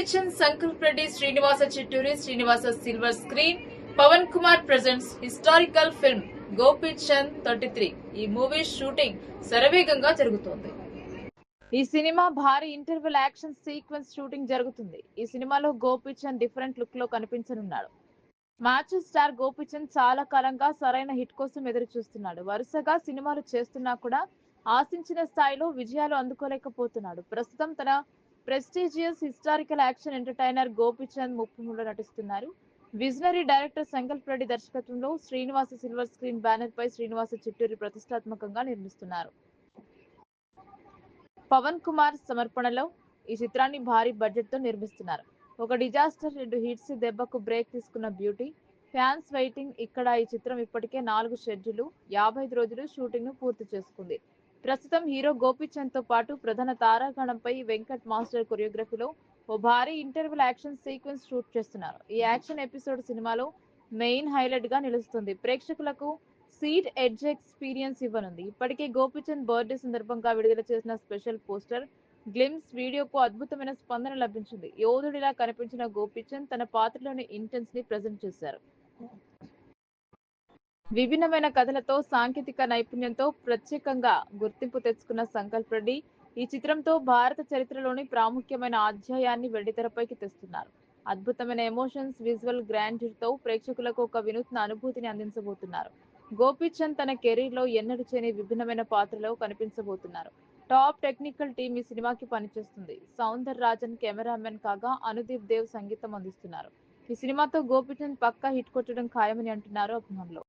Gopichand Sankalp Reddy Srinivasa Chitturi Srinivasa silver screen Pavan Kumar presents historical film Gopichand thirty three ఈ movie shooting శరవేగంగా జరుగుతోంది. ఈ cinema భారీ interval action sequence shooting జరుగుతుంది. ఈ సినిమాలో గోపిచంద్ డిఫరెంట్ లుక్లో కనిపించనున్నాడు. మ్యాచ్ స్టార్ గోపిచంద్ చాలా కాలంగా సరైన హిట్ కోసం ఎదురు చూస్తున్నాడు వరుసగా సినిమాలు చేస్తున్నా కూడా ఆశించిన స్థాయిలో విజయాలు అందుకోలేకపోతున్నాడు. ప్రస్తుతం తన prestigious historical action entertainer Gopichand ముప్పములో నటిస్తున్నారు. విజనరీ డైరెక్టర్ సంకల్ప్ రెడ్డి దర్శకత్వంలో శ్రీనివాస సిల్వర్ స్క్రీన్ బ్యానర్ పై శ్రీనివాస చిట్టూరి ప్రతిష్టాత్మకంగా నిర్మిస్తున్నారు. పవన్ కుమార్ సమర్పణలో ఈ చిత్రాన్ని భారీ బడ్జెట్తో నిర్మిస్తున్నారు. ఒక డిజాస్టర్ రెండు హిట్స్ దెబ్బకు బ్రేక్ తీసుకున్న బ్యూటీ ఫ్యాన్స్ వెయిటింగ్ ఇక్కడ ఈ చిత్రం ఇప్పటికే నాలుగు షెడ్యూల్ యాభై ఐదు రోజులు షూటింగ్ను పూర్తి చేసుకుంది. ప్రస్తుతం హీరో గోపీచంద్తో పాటు ప్రధాన తారాగణంపై వెంకట్ మాస్టర్ కొరియోగ్రఫీలో ఓ భారీ ఇంటర్వెల్ యాక్షన్ సీక్వెన్స్ షూట్ చేస్తున్నారు. ఈ యాక్షన్ ఎపిసోడ్ సినిమాలో మెయిన్ హైలైట్గా నిలుస్తుంది. ప్రేక్షకులకు సీట్ ఎడ్జ్ ఎక్స్పీరియన్స్ ఇవ్వనుంది. ఇప్పటికే గోపీచంద్ బర్త్డే సందర్భంగా విడుదల చేసిన స్పెషల్ పోస్టర్ గ్లిమ్స్ వీడియోకు అద్భుతమైన స్పందన లభించింది. యోధుడిలా కనిపించిన గోపీచంద్ తన పాత్రలోని ఇంటెన్స్ని ప్రజెంట్ చేశారు. విభిన్నమైన కథలతో సాంకేతిక నైపుణ్యంతో ప్రత్యేకంగా గుర్తింపు తెచ్చుకున్న సంకల్ప్ రెడ్డి ఈ చిత్రంతో భారత చరిత్రలోని ప్రాముఖ్యమైన అధ్యాయాన్ని వెండితెరపైకి తెస్తున్నారు. అద్భుతమైన ఎమోషన్స్ విజువల్ గ్రాండ్యూర్తో ప్రేక్షకులకు ఒక వినూత్న అనుభూతిని అందించబోతున్నారు. గోపీచంద్ తన కెరీర్లో ఎన్నడూ చేయని విభిన్నమైన పాత్రలో కనిపించబోతున్నారు. టాప్ టెక్నికల్ టీం ఈ సినిమాకి పనిచేస్తుంది. సౌందర్ రాజన్ కెమెరామెన్ కాగా అనుదీప్ దేవ్ సంగీతం అందిస్తున్నారు. ఈ సినిమాతో గోపీచంద్ పక్కా హిట్ కొట్టడం ఖాయమని అంటున్నారు అభిమానులు.